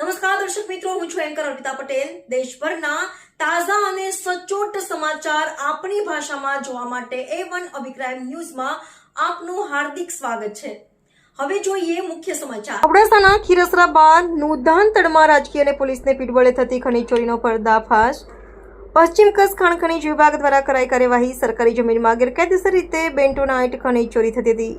નમસ્કાર, દર્શક મિત્રો, હું છું એન્કર અર્પિતા પટેલ. દેશભરના તાજા અને સચોટ સમાચાર આપણી ભાષામાં જોવા માટે એ વન અભિપ્રાય ન્યૂઝમાં આપનું હાર્દિક સ્વાગત છે. હવે જોઈએ મુખ્ય સમાચાર. અબડાસાના ખીરસરા બાદ નુધાનતડમાં રાજકીય અને પોલીસને પીડબળે થતી ખનીજ ચોરીનો પર્દાફાશ. પશ્ચિમ કચ્છ ખાણ ખનીજ વિભાગ દ્વારા કરાઈ કાર્યવાહી સરકારી જમીનમાં ગેરકાયદેસર રીતે બેન્ટોનાઇટ ખનીજ ચોરી થતી હતી.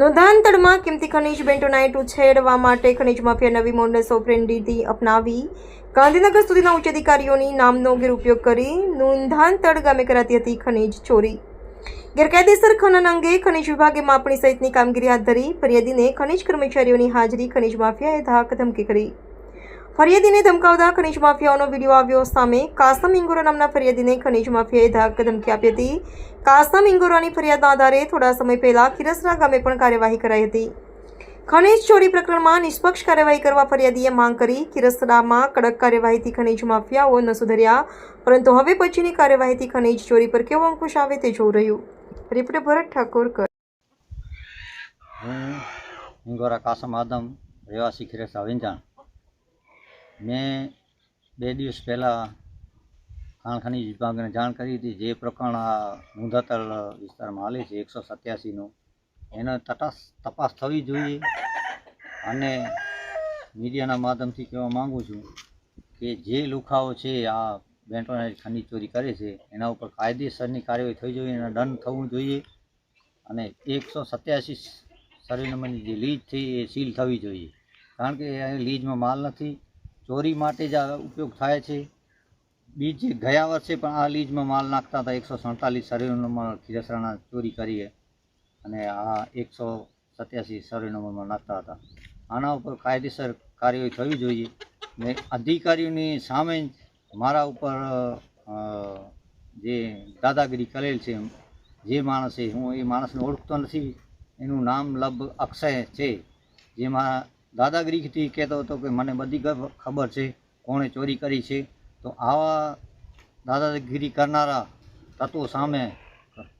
નોંધાંતળમાં કિંમતી ખનિજ બેન્ટોનાઇટ ઉછેરવા માટે ખનિજ માફિયા નવી મોડસ ઓપરેન્ડિટી અપનાવી. ગાંધીનગર સુધીના ઉચ્ચ અધિકારીઓની નામનો ગેરઉપયોગ કરી નોંધાંતળ ગામે કરાતી હતી ખનિજ ચોરી. ગેરકાયદેસર ખનન અંગે ખનિજ વિભાગે માપણી સહિતની કામગીરી હાથ ધરી. ફરિયાદીને ખનિજ કર્મચારીઓની હાજરી ખનિજ માફિયાએ ધાક ધમકી કરી. ફરિયાદીને ધમકાવતા ખનીજ માફિયાઓનો વીડિયો આવ્યો સામે. કાસમ ઇંગોરા નામના ફરિયાદીને ખનીજ માફિયાએ ધાક ધમકી આપી હતી. કાસમ ઇંગોરાની ફરિયાદના આધારે થોડા સમય પહેલા ખીરસરા ગામે પણ કાર્યવાહી કરાઈ હતી. ખનીજ ચોરી પ્રકરણમાં નિષ્પક્ષ કાર્યવાહી કરવા ફરિયાદીએ માંગ કરી. ખીરસરામાં કડક કાર્યવાહીથી ખનીજ માફિયાઓ ન સુધર્યા. પરંતુ હવે પછીની કાર્યવાહીથી ખનીજ ચોરી પર કેવો અંકુશ આવે તે જોવું રહ્યું. રિપોર્ટર ભરત ઠાકોર કર હું કાસમ આદમ, રહેવાસી ખીરેસા વિંજાણ મેં બે દિવસ પહેલાં ખાણ ખનીજ વિભાગને જાણ કરી હતી જે પ્રકરણ આ મુંધાતલ વિસ્તારમાં હાલે છે, એકસો સત્યાસીનું. એનો તટાસ તપાસ થવી જોઈએ અને મીડિયાના માધ્યમથી કહેવા માગું છું કે જે લુખાઓ છે, આ બેન્ટોનાઇટ ખનીજ ચોરી કરે છે, એના ઉપર કાયદેસરની કાર્યવાહી થવી જોઈએ, એના દંડ થવું જોઈએ અને એકસો સત્યાસી સર્વે નંબરની જે લીજ થઈ એ સીલ થવી જોઈએ. કારણ કે અહીં લીજમાં માલ નથી ચોરી માટે જ આ ઉપયોગ થાય છે. બીજ ગયા વર્ષે પણ આ લીજમાં માલ નાખતા હતા. એકસો સડતાલીસ સર્વે નંબર ખીરસરાના ચોરી કરીએ અને આ એકસો સત્યાસી સર્વે નંબરમાં નાખતા હતા. આના ઉપર કાયદેસર કાર્યવાહી થવી જોઈએ. ને અધિકારીઓની સામે મારા ઉપર જે દાદાગીરી કરેલ છે, જે માણસે હું એ માણસને ઓળખતો નથી. એનું નામ લબ અક્ષય છે. જેમાં દાદાગીરીથી કહેતો હતો કે મને બધી ખબર છે, કોણે ચોરી કરી છે. તો આવા દાદાગીરી કરનારા તત્વો સામે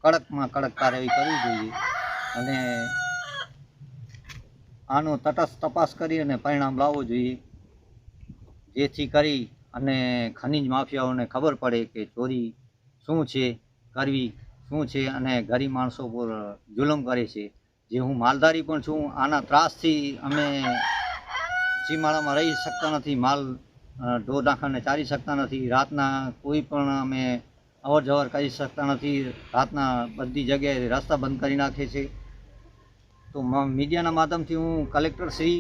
કડકમાં કડક કાર્યવાહી કરવી જોઈએ અને આનો તટસ્થ તપાસ કરી અને પરિણામ લાવવું જોઈએ. જેથી કરી અને ખનિજ માફિયાઓને ખબર પડે કે ચોરી શું છે, કરવી શું છે અને ગરીબ માણસો પર જુલમ કરે છે. જે હું માલધારી પણ છું, આના ત્રાસથી અમે સીમાડામાં રહી શકતા નથી, માલ ઢોર નાખીને ચારી શકતા નથી, રાતના કોઈ પણ અમે અવર જવર કરી શકતા નથી, રાતના બધી જગ્યાએ રસ્તા બંધ કરી નાખે છે. તો મીડિયાના માધ્યમથી હું કલેક્ટર શ્રી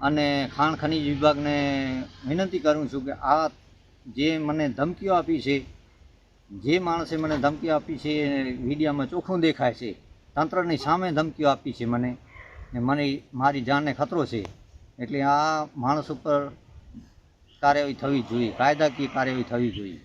અને ખાણ ખનીજ વિભાગને વિનંતી કરું છું કે આ જે મને ધમકીઓ આપી છે, જે માણસે મને ધમકી આપી છે, એ મીડિયામાં ચોખ્ખું દેખાય છે. તંત્રની સામે ધમકીઓ આપી છે મને. ને મને મારી જાનને ખતરો છે. એટલે આ માણસ ઉપર કાર્યવાહી થવી જોઈએ. કાયદાકીય કાર્યવાહી થવી જોઈએ.